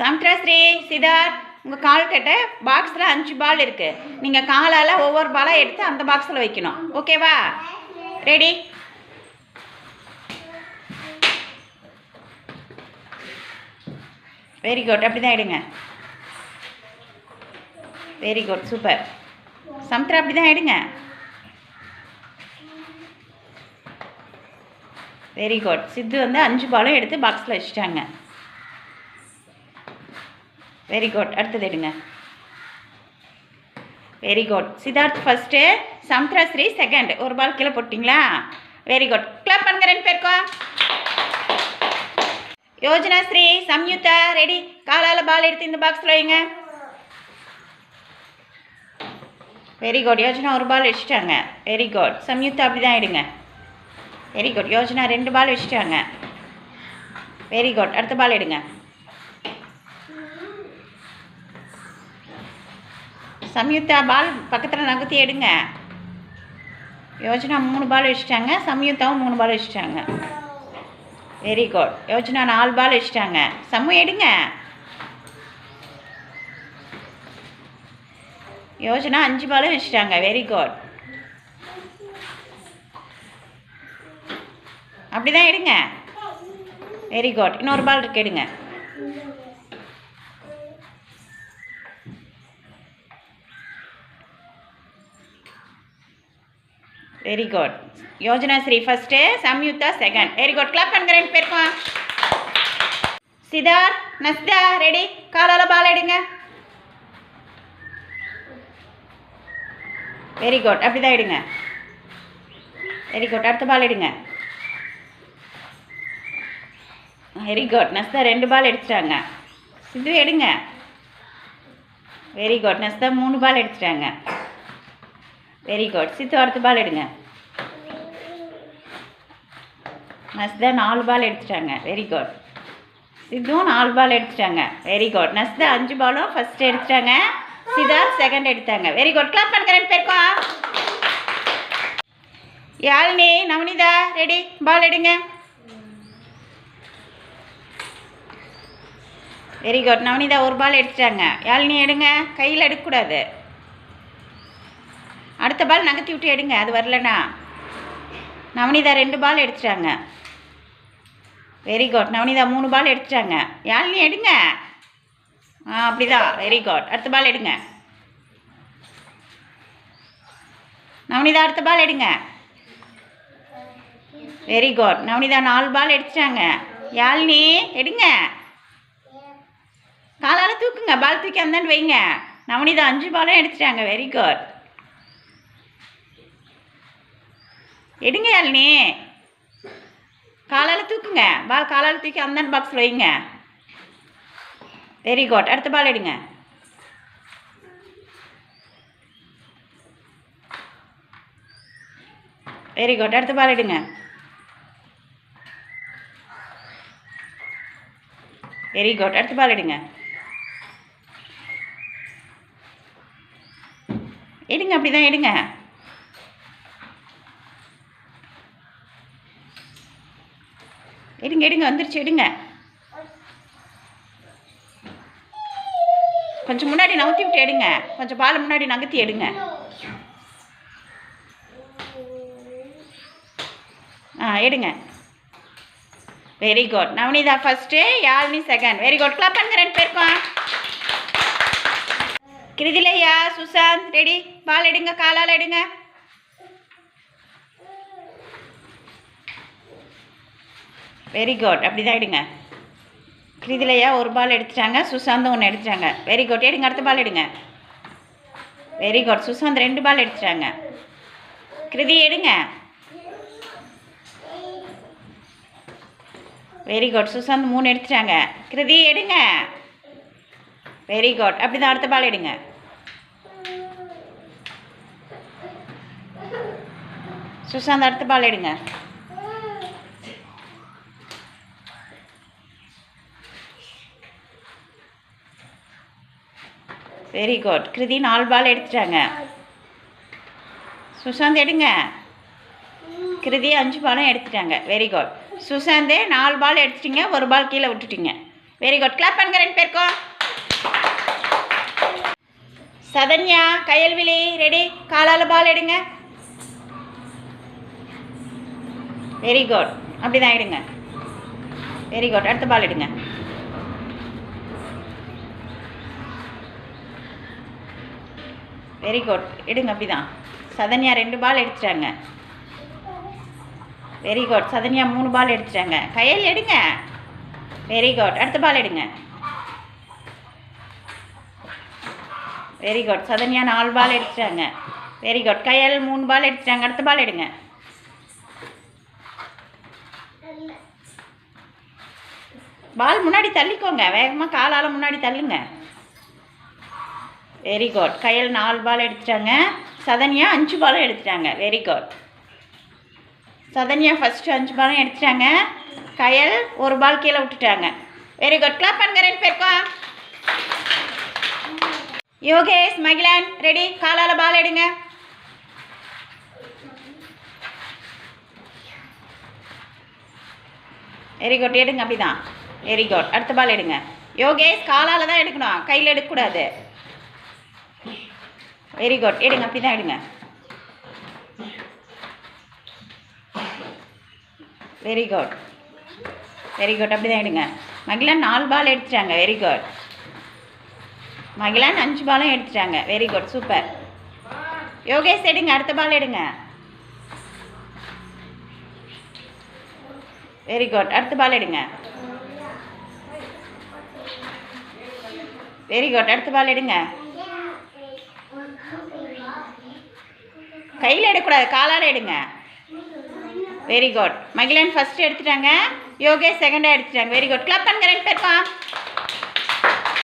சம்ட்ராஸ்ரீ சிதார் உங்கள் கால் கிட்ட பாக்ஸில் அஞ்சு பால் இருக்குது நீங்கள் காலால் ஒவ்வொரு பாலாக எடுத்து அந்த பாக்ஸில் வைக்கணும். ஓகேவா? ரெடி வெரி குட் அப்படி தான் எடுங்க. வெரி குட் சூப்பர் சம்த்ரா அப்படி தான் எடுங்க. வெரி குட் சித்து வந்து அஞ்சு பாலும் எடுத்து பாக்ஸில் வச்சுட்டாங்க. வெரி குட் அடுத்தது எடுங்க. Very good Siddharth first Samudra Sri second ஒரு பால் கீழே போட்டிங்களா? வெரி குட் கிளப் பண்ணுங்க ரெண்டு பேருக்கும் யோஜனா ஸ்ரீ சம்யுக்தா ரெடி காலால் பால் எடுத்து இந்த பாக்ஸில் வைங்க. வெரி குட் யோஜனா ஒரு பால் வச்சுட்டாங்க. வெரி குட் சம்யுக்தா அப்படி தான் எடுங்க. வெரி குட் யோஜனா ரெண்டு பால் வச்சுட்டாங்க. வெரி குட் அடுத்த பால் எடுங்க. சம்யுக்தா பால் பக்கத்தில் நகர்த்தி எடுங்க. யோஜனா மூணு பால் வச்சுட்டாங்க. சம்யுக்தாவும் மூணு பால் வச்சுட்டாங்க. வெரி குட் யோஜனா நாலு பால் வச்சுட்டாங்க. சம்மு எடுங்க. யோஜனா அஞ்சு பாலும் வச்சுட்டாங்க. வெரி குட் அப்படி தான் எடுங்க. வெரி குட் இன்னொரு பால் இருக்கு எடுங்க. Very good Yojana Sri first Samyuktha second very good clap பண்ணுங்க ரெண்டு பேருக்கும். சித்தார்த் நஸ்தா ரெடி காலால் பால் எடுங்க. வெரி குட் அப்படி தான் எடுங்க. வெரி குட் அடுத்த பால் எடுங்க. வெரி குட் நஸ்தா ரெண்டு பால் எடுத்துட்டாங்க. சித்து எடுங்க. வெரி குட் நஸ்தா மூணு பால் எடுத்துட்டாங்க. வெரி குட் சித்து அடுத்த பால் எடுங்க. நஸ்தா நாலு பால் எடுத்துட்டாங்க. வெரி குட் சித்தும் நாலு பால் எடுத்துட்டாங்க. வெரி குட் நஸ்தா அஞ்சு பாலும் ஃபர்ஸ்ட் எடுத்துட்டாங்க. சிதா செகண்ட் எடுத்தாங்க. வெரி குட் கிளாப் பண்ணுறேன் ரெண்டு யாழினி நவனிதா ரெடி பால் எடுங்க. வெரி குட் நவனிதா ஒரு பால் எடுத்துட்டாங்க. யாழினி எடுங்க. கையில் எடுக்கக்கூடாது. அடுத்த பால் நகர்த்தி விட்டு எடுங்க. அது வரலண்ணா நவனிதா ரெண்டு பால் எடுத்துட்டாங்க. வெரி குட் நவனிதா மூணு பால் எடுத்துட்டாங்க. யாழினி எடுங்க? ஆ அப்படிதான். வெரி குட் அடுத்த பால் எடுங்க. நவனிதா அடுத்த பால் எடுங்க. வெரி குட் நவனிதா நாலு பால் எடுத்துட்டாங்க. யாழினி எடுங்க. காலால் தூக்குங்க. பால் தூக்கி அந்தாண்டு வைங்க. நவனிதா அஞ்சு பாலும் எடுத்துட்டாங்க. வெரி குட் எடுங்க யாழினி காலால் தூக்குங்க. பால் காலால் தூக்கி அந்தாண்டு பாக்ஸில் வைங்க. வெரி குட் அடுத்த பால் எடுங்க. வெரி குட் அடுத்த பால் எடுங்க. வெரி குட் அடுத்த பால் எடுங்க. எடுங்க அப்படி தான் எடுங்க. எடுங்க எடுங்க வந்துருச்சு எடுங்க. கொஞ்சம் முன்னாடி நகர்த்தி விட்டு எடுங்க. கொஞ்சம் பால் முன்னாடி நகர்த்தி எடுங்க. ஆ எடுங்க. Very good Navanitha first Yazhini second very good clap பண்ணுங்க ரெண்டு பேருக்கும். கிருதிலையா சுசாந்த் ரெடி பால் எடுங்க காலால் எடுங்க. வெரி குட் அப்படி தான் எடுங்க. கிருதிலையா ஒரு பால் எடுத்துட்டாங்க. சுசாந்தும் ஒன்று எடுத்துட்டாங்க. வெரி குட் எடுங்க அடுத்த பால் எடுங்க. வெரி குட் சுசாந்த் ரெண்டு பால் எடுத்துட்டாங்க. கிருதி எடுங்க. வெரி குட் சுசாந்த் மூணு எடுத்துட்டாங்க. கிருதி எடுங்க. வெரி குட் அப்படி தான் அடுத்த பால் எடுங்க. சுசாந்த் அடுத்த பால் எடுங்க. வெரி குட் கிருதி நாலு பால் எடுத்துட்டாங்க. சுசாந்த் எடுங்க. கிருதி அஞ்சு பாலும் எடுத்துட்டாங்க. வெரி குட் சுசாந்தே நாலு பால் எடுத்துட்டீங்க. ஒரு பால் கீழே விட்டுட்டீங்க. வெரி குட் கிளாப் பண்ணுங்க ரெண்டு பேருக்கும். சதன்யா கையல்விழி ரெடி காலால் பால் எடுங்க. வெரி குட் அப்படி தான் எடுங்க. வெரி குட் அடுத்த பால் எடுங்க. வெரி குட் எடுங்க அப்படி தான் சதன்யா ரெண்டு பால் எடுத்துட்டாங்க. வெரி குட் சதன்யா மூணு பால் எடுத்துட்டாங்க. கையில் எடுங்க. வெரி குட் அடுத்த பால் எடுங்க. வெரி குட் சதன்யா நாலு பால் எடுத்துட்டாங்க. வெரி குட் கையால் மூணு பால் எடுத்துட்டாங்க. அடுத்த பால் எடுங்க. பால் முன்னாடி தள்ளிக்கோங்க. வேகமாக காலால் முன்னாடி தள்ளுங்க. வெரி குட் கையில் நாலு பால் எடுத்துட்டாங்க. சதன்யா அஞ்சு பாலும் எடுத்துட்டாங்க. வெரி குட் சதன்யா ஃபஸ்ட்டு அஞ்சு பாலும் எடுத்துட்டாங்க. கயல் ஒரு பால் கீழே விட்டுட்டாங்க. வெரி குட் கிளாப் பண்ணுங்க ரெண்டு பேருக்கும் யோகேஷ் மகிழன் ரெடி காலால் பால் எடுங்க. வெரி குட் எடுங்க அப்படிதான். வெரி குட் அடுத்த பால் எடுங்க. யோகேஷ் காலால் தான் எடுக்கணும். கையில் எடுக்கக்கூடாது. வெரி குட் எடுங்க அப்படி தான் எடுங்க. வெரி குட் வெரி குட் அப்படி தான் எடுங்க. மகிழன் நாலு பால் எடுத்துட்டாங்க. வெரி குட் மகிழன் அஞ்சு பாலும் எடுத்துட்டாங்க. வெரி குட் சூப்பர் யோகேஷ் எடுங்க. அடுத்த பால் எடுங்க. வெரி குட் அடுத்த பால் எடுங்க. வெரி குட் அடுத்த பால் எடுங்க. கையில் எடுக்கக்கூடாது காலால் எடுங்க. வெரி குட் மகிழன் ஃபஸ்ட்டு எடுத்துட்டாங்க. யோகேஷ் செகண்டாக எடுத்துட்டாங்க. வெரி குட் கிளப் பண்ணுங்க ரெண்டு பேருக்கும்.